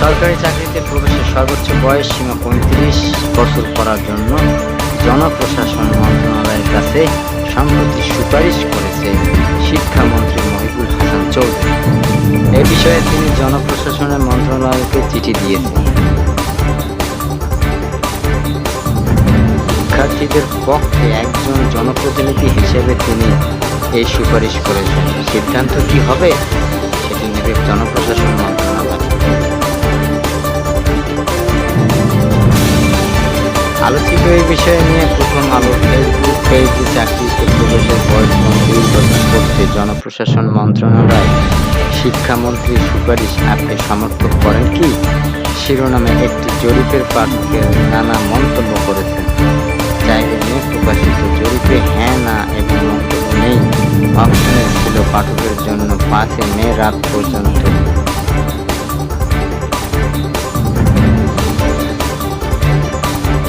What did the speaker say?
সরকারি চাকরিতে প্রবেশের সর্বোচ্চ বয়স সীমা পঁয়ত্রিশ বছর করার জন্য জনপ্রশাসন মন্ত্রণালয়ের কাছে সম্প্রতি সুপারিশ করেছে শিক্ষামন্ত্রী মহিবুল হাসান চৌধুরী। এ বিষয়ে তিনি জনপ্রশাসনের মন্ত্রণালয়কে চিঠি দিয়েছেন। শিক্ষার্থীদের পক্ষে একজন জনপ্রতিনিধি হিসেবে তিনি এই সুপারিশ করেছেন। সিদ্ধান্ত কি হবে, সেটি নেবে জনপ্রশাসন মন্ত্রণালয়। আলোচিত এই বিষয় নিয়ে প্রথম আলো ফেসবুক পেজে চাকরিতে প্রবেশের বয়স বছর করতে জনপ্রশাসন মন্ত্রণালয় শিক্ষামন্ত্রী সুপারিশ আপনি সমর্থন করেন কি? শিরোনামে একটি জরিপের পাঠকের নানা মন্তব্য করেছেন। চাইলে নিয়ে প্রকাশিত জরিপে হ্যাঁ না এবং মন্তব্য নেই। অপশনে ছিল, পাঠকের জন্য পাঁচে মে রাত পর্যন্ত